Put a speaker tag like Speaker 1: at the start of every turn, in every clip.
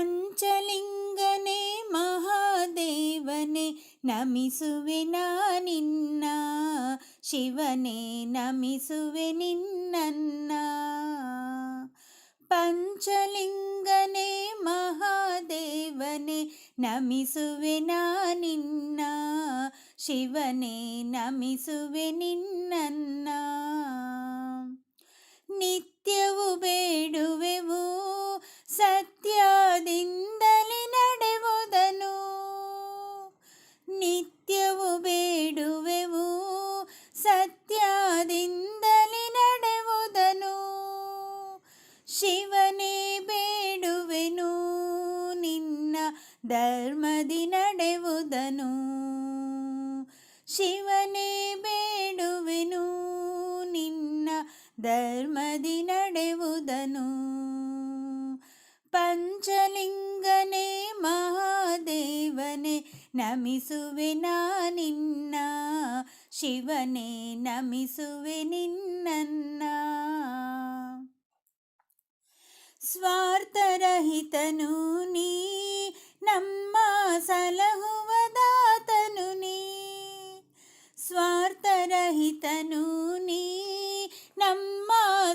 Speaker 1: ಪಂಚಲಿಂಗನೇ ಮಹಾದೇವನೇ, ನಮಿಸುವೆ ನಿನ್ನ. ಶಿವನೇ, ನಮಿಸುವೆ ನಿನ್ನ ಪಂಚಲಿಂಗನೇ ಮಹಾದೇವನೇ, ನಮಿಸುವೆ ನಿನ್ನ. ಶಿವನೇ, ನಮಿಸುವೆ ನಿನ್ನ ನಿತ್ಯವು ಬೇಡುವೆವು ಸತ್ಯದಿಂದಲೇ ನಡೆವುದನು. ಶಿವನೇ ಬೇಡುವೆನು, ನಿನ್ನ ಧರ್ಮದಿ ನಡೆವುದನು. ಶಿವನೇ ಬೇಡುವೆನು, ನಿನ್ನ ಧರ್ಮದಿ ನಡೆವುದನು. ಪಂಚಲಿಂಗನೇ ಮಹಾದೇವನೇ, ನಮಿಸುವೆ ನಿನ್ನ ಶಿವನೇ ನಮಿಸುವೆ ನಿನ್ನನ್ನ ಸ್ವಾರ್ಥರಹಿತನು ನೀ ನಮ್ಮ ಸಲಹುವ ದಾತನು ನೀ ಸ್ವಾರ್ಥರಹಿತನು ನೀ ನಮ್ಮ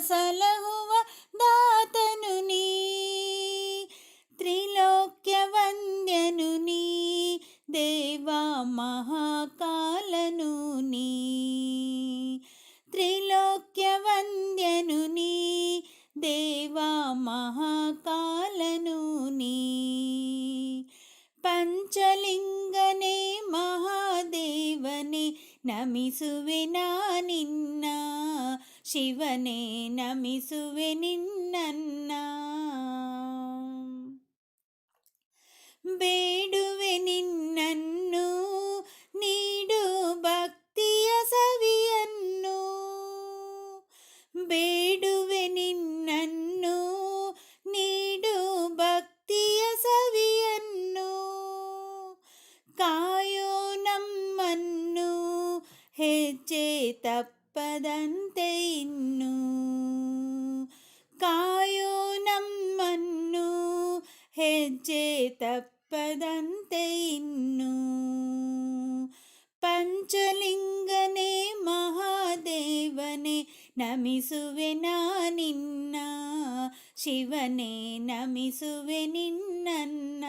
Speaker 1: ಸಲಹುವ ದಾತನು ನೀ ತ್ರಿಲೋಕ್ಯ ವಂದ್ಯನು ನೀ ದೇವ ಮಹಾಕಾಲನು ಮಹಾಕಾಲನು ನೀ. ಪಂಚಲಿಂಗನೇ ಮಹಾದೇವನೇ ನಮಿಸುವೆ ನಿನ್ನ. ಶಿವನೇ ನಮಿಸುವೆ ನಿನ್ನನ್ನ. ಬೇಡುವೆ ಹೆಜ್ಜೆ ತಪ್ಪದಂತೆ ಇನ್ನು ಕಾಯೋ ನಮ್ಮನ್ನು ಹೆಜ್ಜೆ ತಪ್ಪದಂತೆ ಇನ್ನು ಪಂಚಲಿಂಗನೇ ಮಹಾದೇವನೇ ನಮಿಸುವೆ ನಿನ್ನ ಶಿವನೇ ನಮಿಸುವೆ ನಿನ್ನನ್ನ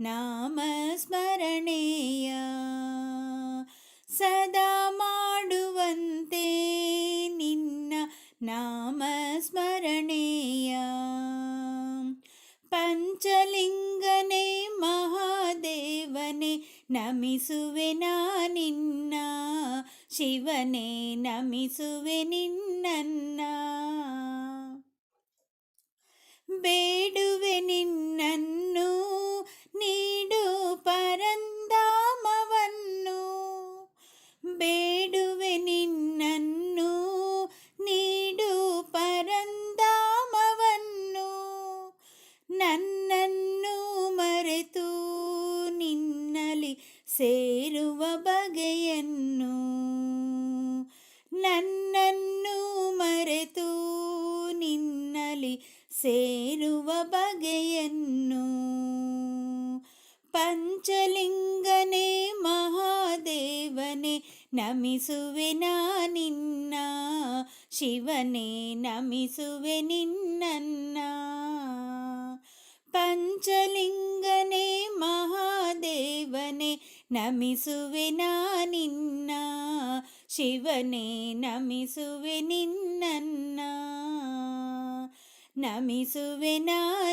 Speaker 1: ನಿನ್ನ ನಾಮ ಸ್ಮರಣೆಯ ಸದಾ ಮಾಡುವಂತೆ ನಿನ್ನ ನಾಮ ಸ್ಮರಣೆಯ ಪಂಚಲಿಂಗನೇ ಮಹಾದೇವನೇ ನಮಿಸುವೆ ನಿನ್ನ ಶಿವನೇ ನಮಿಸುವೆ ನಿನ್ನನ್ನ ಸೇರುವ ಬಗೆಯನ್ನು ನನ್ನನ್ನು ಮರೆತು ನಿನ್ನಲಿ ಸೇರುವ ಬಗೆಯನ್ನು ಪಂಚಲಿಂಗನೇ ಮಹಾದೇವನೇ, ನಮಿಸುವೆ ನಾ ನಿನ್ನ, ಶಿವನೇ ನಮಿಸುವೆ ನಿನ್ನನ್ನ ಮಹಾದೇವನೇ ನಾ ನಿನ್ನ, ಶಿವನೇ ನಮಿಸುವೆ ನಿನ್ನನ್ನ. ನಮಿಸುವೆ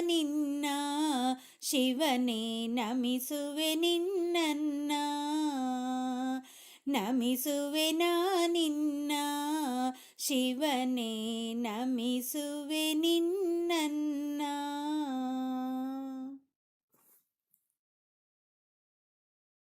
Speaker 1: ನಿನ್ನ, ಶಿವನೇ ನಮಿಸುವೆ ನಿನ್ನ ನಮಿಸುವೆ ನಿನ್ನ, ಶಿವನೇ ನಮಿಸುವೆ ನಿನ್ನ.